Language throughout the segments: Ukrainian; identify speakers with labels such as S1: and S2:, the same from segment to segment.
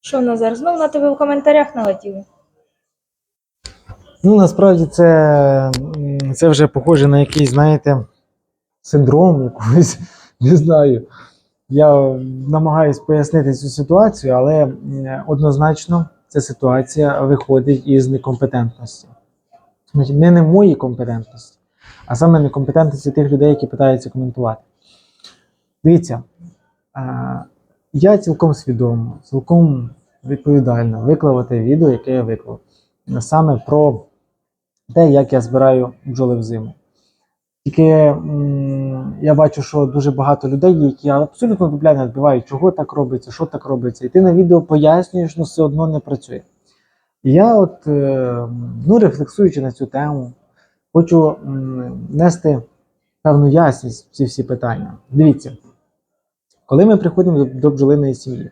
S1: Що, Назар, знов на тебе в коментарях налетіли?
S2: Ну, насправді це, це вже похоже на якийсь, знаєте, синдром якогось, не знаю. Я намагаюсь пояснити цю ситуацію, але однозначно ця ситуація виходить із некомпетентності. Не не моїй компетентності, а саме некомпетентності тих людей, які питаються коментувати. Дивіться, я цілком свідомо, цілком відповідально виклав те відео, яке я виклав. Саме про те, як я збираю бджоли взиму. Тільки я бачу, що дуже багато людей, які абсолютно дубля відбивають, чого так робиться, що так робиться. І ти на відео пояснюєш, але все одно не працює. Я, от, е, ну, рефлексуючи на цю тему, хочу нести певну ясність в ці всі питання. Дивіться, коли ми приходимо до, бджолиної сім'ї,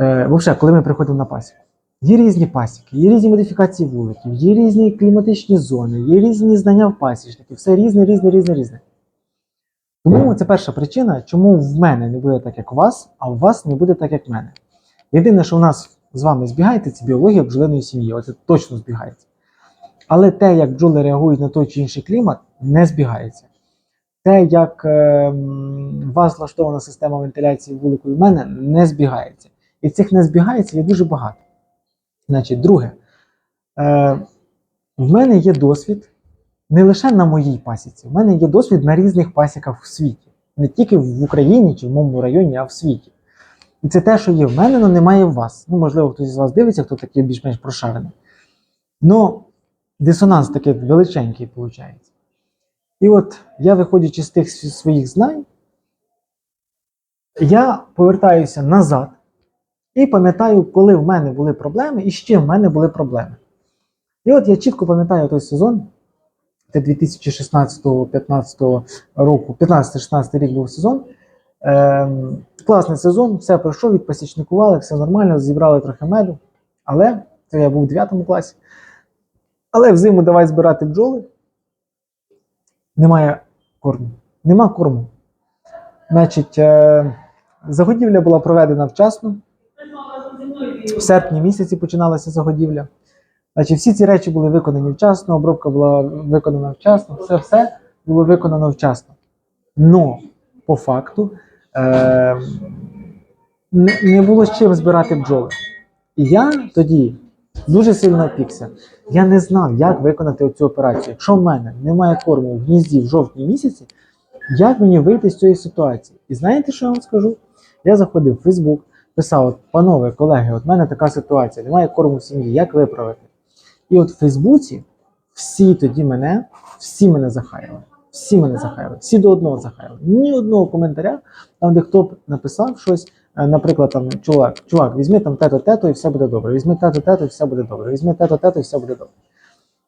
S2: е, взагалі, коли ми приходимо на пасіку, Є різні пасіки, є різні модифікації вуликів, є різні кліматичні зони, є різні знання в пасічників, все різне, різне, різне, різне. Тому це перша причина, чому в мене не буде так, як у вас, а у вас не буде так, як в мене. Єдине, що у нас з вами збігається, це біологія бджолиної сім'ї. Оце точно збігається. Але те, як бджоли реагують на той чи інший клімат, не збігається. Те, як у вас влаштована система вентиляції вулику і в мене, не збігається. І цих не збігається є дуже багато. Значить, друге, е, в мене є досвід не лише на моїй пасіці, в мене є досвід на різних пасіках в світі. Не тільки в Україні чи в моєму районі, а в світі. І це те, що є в мене, але немає в вас. Ну, можливо, хтось з вас дивиться, хто такий більш-менш прошарений. Ну, дисонанс такий величенький виходить. І от я, виходячи з тих своїх знань, я повертаюся назад і пам'ятаю, коли в мене були проблеми і з чим в мене були проблеми. І от я чітко пам'ятаю той сезон, це 2016-15 року, 15-16 рік був сезон. Ем, класний сезон, все пройшов, відпасічникували, все нормально, зібрали трохи меду. Але це я був у 9 класі. Але взиму давай збирати бджоли. Немає корму. Нема корму. Значить, е, загодівля була проведена вчасно. В серпні місяці починалася загодівля. Значить, всі ці речі були виконані вчасно, обробка була виконана вчасно, все все було виконано вчасно. Но по факту е, не, не було з чим збирати бджоли. І я тоді дуже сильно опікся. Я не знав, як виконати цю операцію. Якщо в мене немає корму в гнізді в жовтні місяці, як мені вийти з цієї ситуації? І знаєте, що я вам скажу? Я заходив в Фейсбук, писав: от, панове, колеги, от в мене така ситуація, немає корму в сім'ї, як виправити? І от в Фейсбуці всі тоді мене, всі мене захаяли. Всі мене захаяли, всі до одного захаяли. Ні одного коментаря, там, де хто б написав щось, наприклад, там чувак, чувак, візьми там тето тето і все буде добре. Візьми тето тето і все буде добре. Візьми тето тето і все буде добре.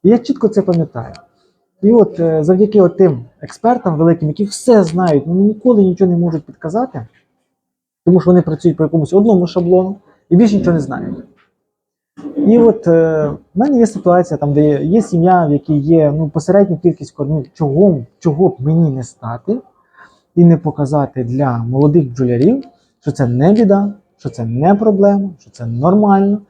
S2: І я чітко це пам'ятаю. І от е, завдяки от тим експертам великим, які все знають, вони ніколи нічого не можуть підказати, тому що вони працюють по якомусь одному шаблону і більше нічого не знають. І от е, в мене є ситуація, там, де є, є сім'я, в якій є ну, посередня кількість кормів, чого, чого б мені не стати і не показати для молодих бджолярів, що це не біда, що це не проблема, що це нормально.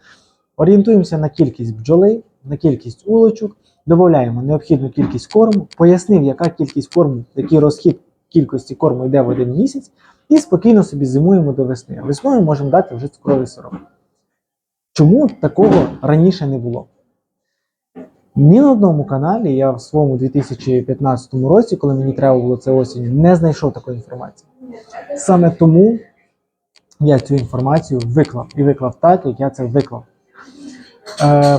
S2: Орієнтуємося на кількість бджоли, на кількість улочок, додаємо необхідну кількість корму, пояснив, яка кількість корму, який розхід кількості корму йде в один місяць, і спокійно собі зимуємо до весни. Весною можемо дати вже цукровий сироп. Чому такого раніше не було? Ні на одному каналі я в своєму 2015 році, коли мені треба було це осінню, не знайшов такої інформації. Саме тому я цю інформацію виклав і виклав так, як я це виклав. Е,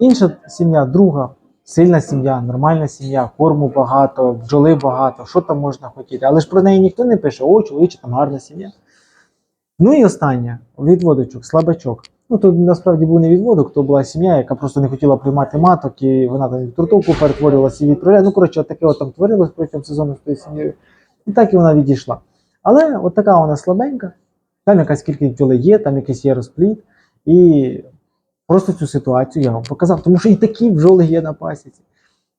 S2: інша сім'я, друга, сильна сім'я, нормальна сім'я, корму багато, бджоли багато, що там можна хотіти. Але ж про неї ніхто не пише, о, чоловіче, там гарна сім'я. Ну і останнє відводочок, слабачок. Ну, то насправді був не відводок, то була сім'я, яка просто не хотіла приймати маток, і вона там в трутовку перетворювалася і відправляла. Ну, коротше, от таке от там творилось протягом сезону з тою сім'єю. І так і вона відійшла. Але от така вона слабенька, там якась кількість бджоли є, там якийсь є розплід. І просто цю ситуацію я вам показав, тому що і такі бджоли є на пасіці.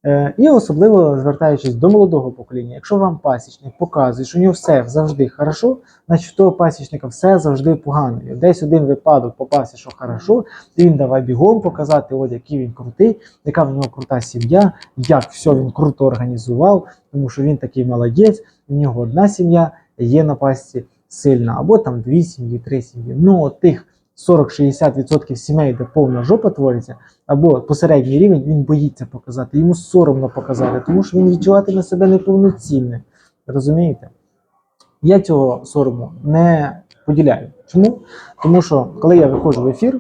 S2: Е, І особливо звертаючись до молодого покоління, якщо вам пасічник показує, що у нього все завжди хорошо, значить у того пасічника все завжди погано. І десь один випадок попався, що хорошо, і він давай бігом показати, от який він крутий, яка в нього крута сім'я, як все він круто організував, тому що він такий молодець, у нього одна сім'я є на пасіці сильна, або там дві сім'ї, три сім'ї. Ну, от тих 40-60% сімей, де повна жопа твориться, або посередній рівень, він боїться показати, йому соромно показати, тому що він відчуватиме себе неповноцінним. Розумієте? Я цього сорому не поділяю. Чому? Тому що коли я виходжу в ефір,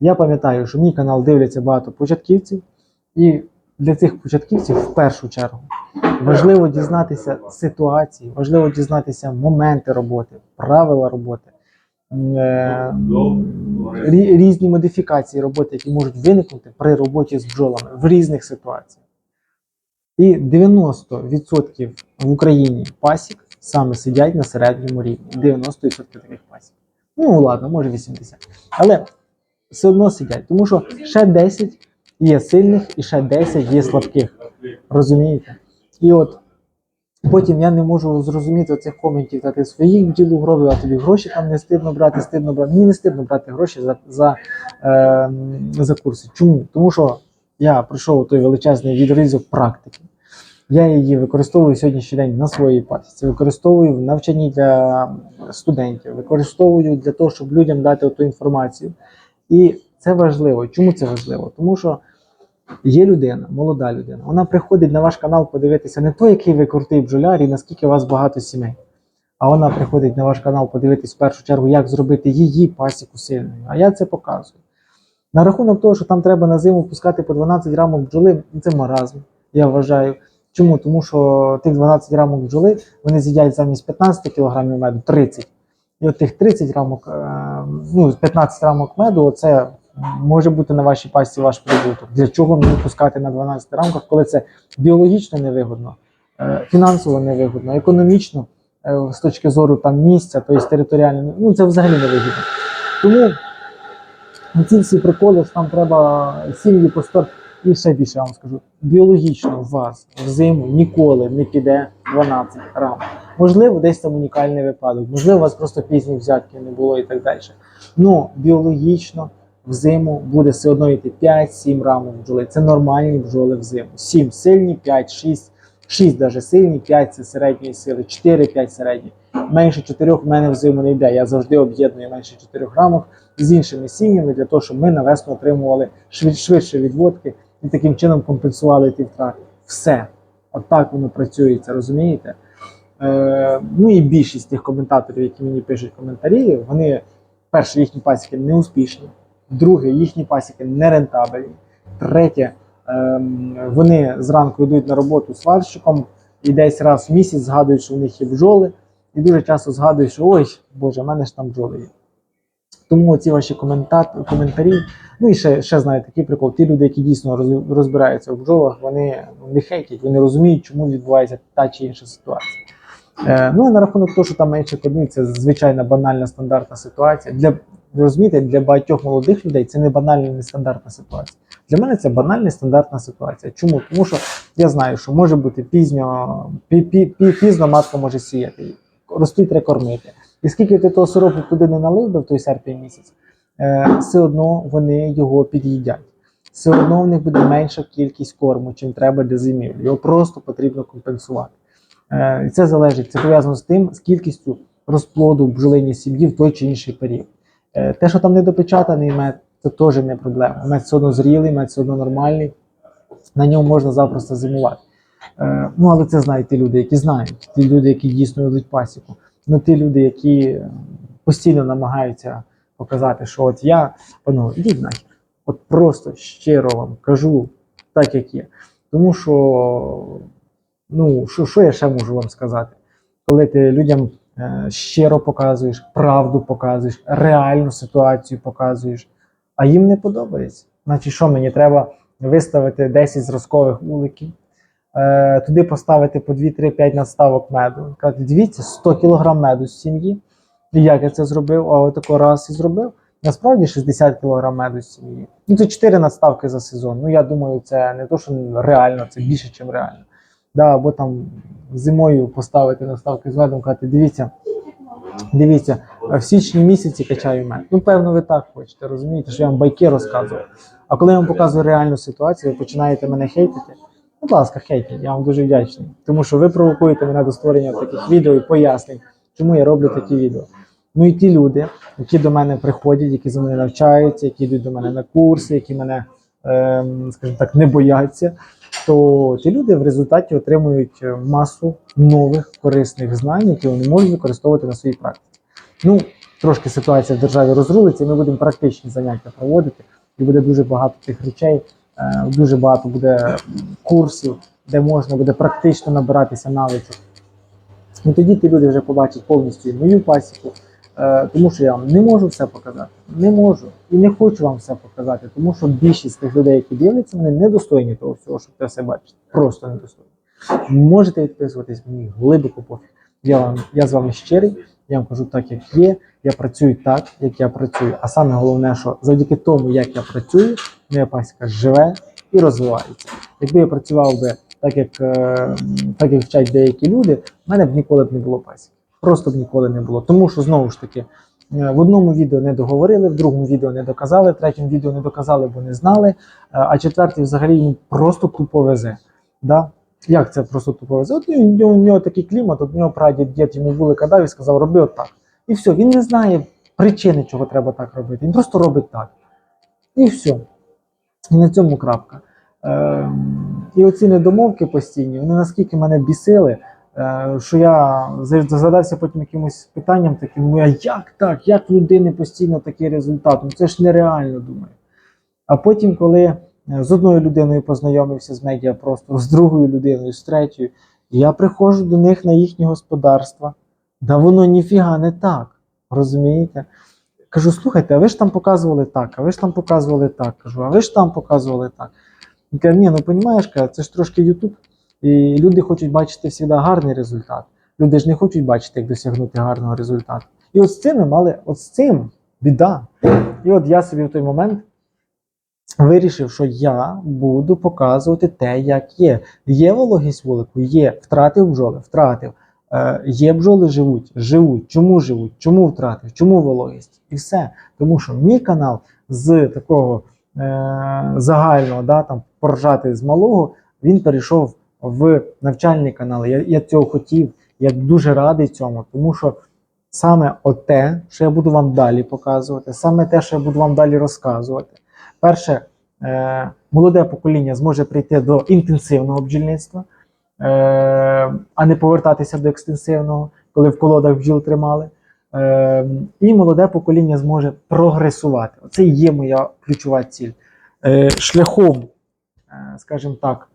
S2: я пам'ятаю, що мій канал дивляться багато початківців, і для цих початківців в першу чергу важливо дізнатися ситуації, важливо дізнатися моменти роботи, правила роботи, е, рі- різні модифікації роботи, які можуть виникнути при роботі з бджолами в різних ситуаціях. І 90% в Україні пасік саме сидять на середньому рівні. 90% таких пасік. Ну, ладно, може 80%. Але все одно сидять, тому що ще 10 є сильних і ще 10 є слабких. Розумієте? І от потім я не можу зрозуміти цих коментів, та ти своїх бджіл гробив, а тобі гроші там не стидно брати, стидно брати. Мені не стидно брати гроші за, за, е, за курси. Чому? Тому що я пройшов той величезний відрізок практики. Я її використовую сьогоднішній день на своїй пасіці, використовую в навчанні для студентів, використовую для того, щоб людям дати ту інформацію. І це важливо. Чому це важливо? Тому що є людина, молода людина, вона приходить на ваш канал подивитися не то, який ви крутий бджоляр і наскільки у вас багато сімей. А вона приходить на ваш канал подивитись в першу чергу, як зробити її пасіку сильною. А я це показую. На рахунок того, що там треба на зиму пускати по 12 грамів бджоли, ну, це маразм, я вважаю. Чому? Тому що тих 12 грамів бджоли вони з'їдять замість 15 кг меду 30. І от тих 30 рамок, е, ну, 15 рамок меду, це може бути на вашій пасті ваш прибуток. Для чого мені пускати на 12 рамках, коли це біологічно невигодно, е, фінансово невигодно, економічно, е, з точки зору там місця, тобто територіально, ну це взагалі невигідно. Тому ці всі приколи, там треба сім'ї по 100, і ще більше я вам скажу, біологічно в вас взиму ніколи не піде 12 рамок. Можливо, десь там унікальний випадок, можливо, у вас просто пізні взятки не було і так далі. Ну, біологічно взиму буде все одно йти 5-7 рамок бджоли. Це нормальні бджоли взиму. 7 сильні, 5, 6, 6 навіть сильні, 5 це середньої сили, 4-5 середні. Менше 4 в мене взиму не йде. Я завжди об'єдную менше 4 рамок з іншими сім'ями для того, щоб ми на весну отримували швидше відводки і таким чином компенсували ті втрати. Все. Отак воно працюється, розумієте? Е, ну і більшість тих коментаторів, які мені пишуть коментарі, вони, перше, їхні пасіки не успішні, друге, їхні пасіки не рентабельні, третє, ем, вони зранку йдуть на роботу сварщиком і десь раз в місяць згадують, що в них є бджоли, і дуже часто згадують, що ой, Боже, в мене ж там бджоли є. Тому ці ваші коментарі, ну і ще, ще знаєте, такий прикол. Ті люди, які дійсно розбираються в бджолах, вони ну, не хейтять, вони розуміють, чому відбувається та чи інша ситуація. Е, ну а на рахунок того, що там менше кодни, це звичайна банальна стандартна ситуація. Для розумієте, для багатьох молодих людей це не банальна не стандартна ситуація. Для мене це банальна стандартна ситуація. Чому? Тому що я знаю, що може бути пізньо, пі, пі, пі, пізно матка може сіяти, ростуть кормити. І скільки ти того сиропу туди не налив би в той серпень місяць, е, все одно вони його під'їдять. Все одно в них буде менша кількість корму, чим треба для зимівлі. Його просто потрібно компенсувати. Е, І це залежить, це пов'язано з тим, з кількістю розплоду в бджолиній сім'ї в той чи інший період. Е, Те, що там недопечатаний мед, це теж не проблема. Мед все одно зрілий, мед все одно нормальний, на ньому можна запросто зимувати. Е, Ну, але це знають ті люди, які знають, ті люди, які дійсно ведуть пасіку. Ну, ті люди, які е, постійно намагаються показати, що от я, панове, ідіть нахер. От просто щиро вам кажу так, як є. Тому що, ну, що, що я ще можу вам сказати? Коли ти людям щиро показуєш, правду показуєш, реальну ситуацію показуєш, а їм не подобається. Значить, що мені треба виставити 10 зразкових вуликів, е, туди поставити по 2-3-5 надставок меду. Казати, дивіться, 100 кг меду з сім'ї. І як я це зробив? А отако раз і зробив. насправді 60 кг меду з сім'ї. Ну це 4 надставки за сезон. Ну я думаю, це не то, що реально, це більше, ніж реально. Да, або там зимою поставити наставки з медом, казати, дивіться, дивіться, в січні місяці качаю мед. Ну, певно, ви так хочете, розумієте, що я вам байки розказую. А коли я вам показую реальну ситуацію, ви починаєте мене хейтити. Будь ласка, хейтіть, я вам дуже вдячний. Тому що ви провокуєте мене до створення таких відео і пояснень, чому я роблю такі відео. Ну і ті люди, які до мене приходять, які за мене навчаються, які йдуть до мене на курси, які мене, скажімо так, не бояться, то ті люди в результаті отримують масу нових корисних знань, які вони можуть використовувати на своїй практиці. Ну, трошки ситуація в державі розрулиться, і ми будемо практичні заняття проводити, і буде дуже багато тих речей, е, дуже багато буде курсів, де можна буде практично набиратися навичок. І тоді ті люди вже побачать повністю і мою пасіку, тому що я вам не можу все показати. Не можу і не хочу вам все показати, тому що більшість тих людей, які дивляться, вони недостойні того всього, щоб це все бачити. Просто недостойні. Можете відписуватись мені глибоко пофіг. Я вам я з вами щирий, я вам кажу так, як є. Я працюю так, як я працюю. А саме головне, що завдяки тому, як я працюю, моя пасіка живе і розвивається. Якби я працював би так, як, е, так як вчать деякі люди, в мене б ніколи б не було пасіки. Просто б ніколи не було. Тому що знову ж таки. е, В одному відео не договорили, в другому відео не доказали, в третьому відео не доказали, бо не знали. е, А четвертий взагалі він просто тупо везе. Да? Як це просто тупо везе? От у нього, у нього такий клімат, от у нього прадід дід йому вулика дав і сказав, роби отак. І все, він не знає причини, чого треба так робити. Він просто робить так. І все. І на цьому крапка. Ем, і оці недомовки постійні, вони наскільки мене бісили, е, що я за- задався потім якимось питанням таким, ну а як так? Як людини постійно такий результат? Ну це ж нереально думаю. А потім, коли е, з одною людиною познайомився з медіапростору, з другою людиною, з третьою, я приходжу до них на їхнє господарство. Да воно ніфіга не так. Розумієте? Кажу, слухайте, а ви ж там показували так, а ви ж там показували так. Кажу, а ви ж там показували так. Він каже, ні, ну розумієш, це ж трошки Ютуб, і люди хочуть бачити завжди гарний результат. Люди ж не хочуть бачити, як досягнути гарного результату. І от з цим ми мали, от з цим біда. І от я собі в той момент вирішив, що я буду показувати те, як є. Є вологість вулику? Є. Втратив бджоли, втратив. Е, є бджоли живуть, живуть. Чому живуть? Чому втратив? Чому вологість? І все. Тому що мій канал з такого е, загального, да, там поржати з малого, він перейшов в навчальний канал. Я, я цього хотів, я дуже радий цьому, тому що саме оте, що я буду вам далі показувати, саме те, що я буду вам далі розказувати. Перше, е, молоде покоління зможе прийти до інтенсивного бджільництва, е, а не повертатися до екстенсивного, коли в колодах бджіл тримали. Е, і молоде покоління зможе прогресувати. Це і є моя ключова ціль. Е, шляхом, е, скажімо так,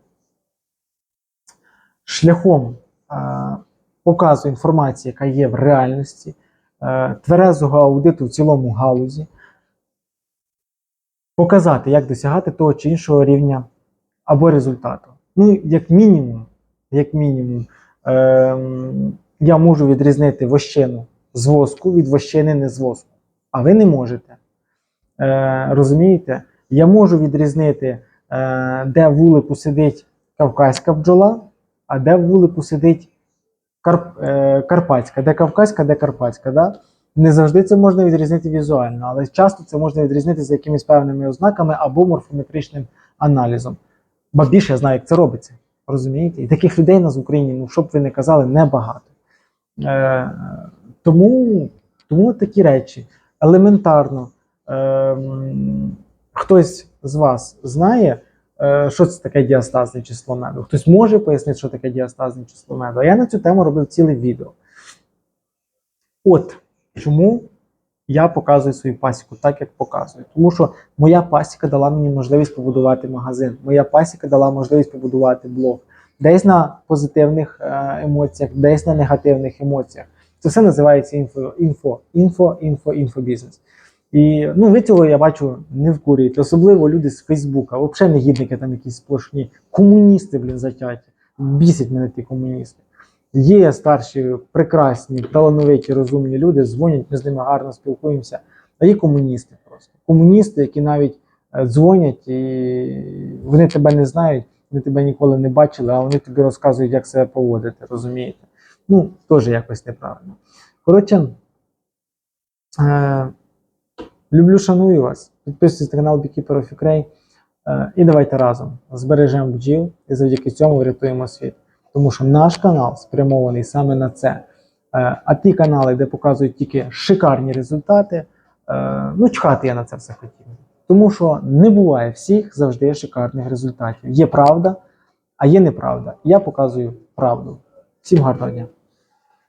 S2: шляхом показу інформації, яка є в реальності, е, тверезого аудиту в цілому галузі, показати, як досягати того чи іншого рівня або результату. Ну, як мінімум, як мінімум, ем, я можу відрізнити вощину з воску від вощини не з воску. А ви не можете. Е, розумієте? Я можу відрізнити, е, де вулику сидить кавказька бджола, а де в вулику сидить карп, е, карпатська, де кавказька, де карпатська. Да? Не завжди це можна відрізнити візуально, але часто це можна відрізнити за якимись певними ознаками або морфометричним аналізом. Ба більше я знаю, як це робиться. Розумієте? І таких людей нас в Україні, ну що б ви не казали, небагато. Е, тому, тому такі речі елементарно. Е, хтось з вас знає, що це таке діастазне число меду. Хтось може пояснити, що таке діастазне число меду. А я на цю тему робив ціле відео. От чому я показую свою пасіку так, як показую. Тому що моя пасіка дала мені можливість побудувати магазин. Моя пасіка дала можливість побудувати блог. Десь на позитивних е, емоціях, десь на негативних емоціях. Це все називається інфо, інфо, інфо, інфо, інфобізнес. І ну, ви цього я бачу не вкурюєте, особливо люди з Фейсбука, взагалі негідники там якісь сплошні, комуністи, блін, затяті. Бісять мене ті комуністи. Є старші, прекрасні, талановиті, розумні люди, дзвонять, ми з ними гарно спілкуємося. а є комуністи просто. Комуністи, які навіть е, дзвонять і вони тебе не знають, вони тебе ніколи не бачили, а вони тобі розказують, як себе поводити, розумієте? Ну, теж якось неправильно. Коротше, е, люблю, шаную вас. Підписуйтесь на канал Beekeeper of Ukraine. Е, і давайте разом збережемо бджіл і завдяки цьому врятуємо світ. Тому що наш канал спрямований саме на це. Е, а ті канали, де показують тільки шикарні результати, е, ну чхати я на це все хотів. Тому що не буває всіх завжди шикарних результатів. Є правда, а є неправда. Я показую правду. Всім гарного дня.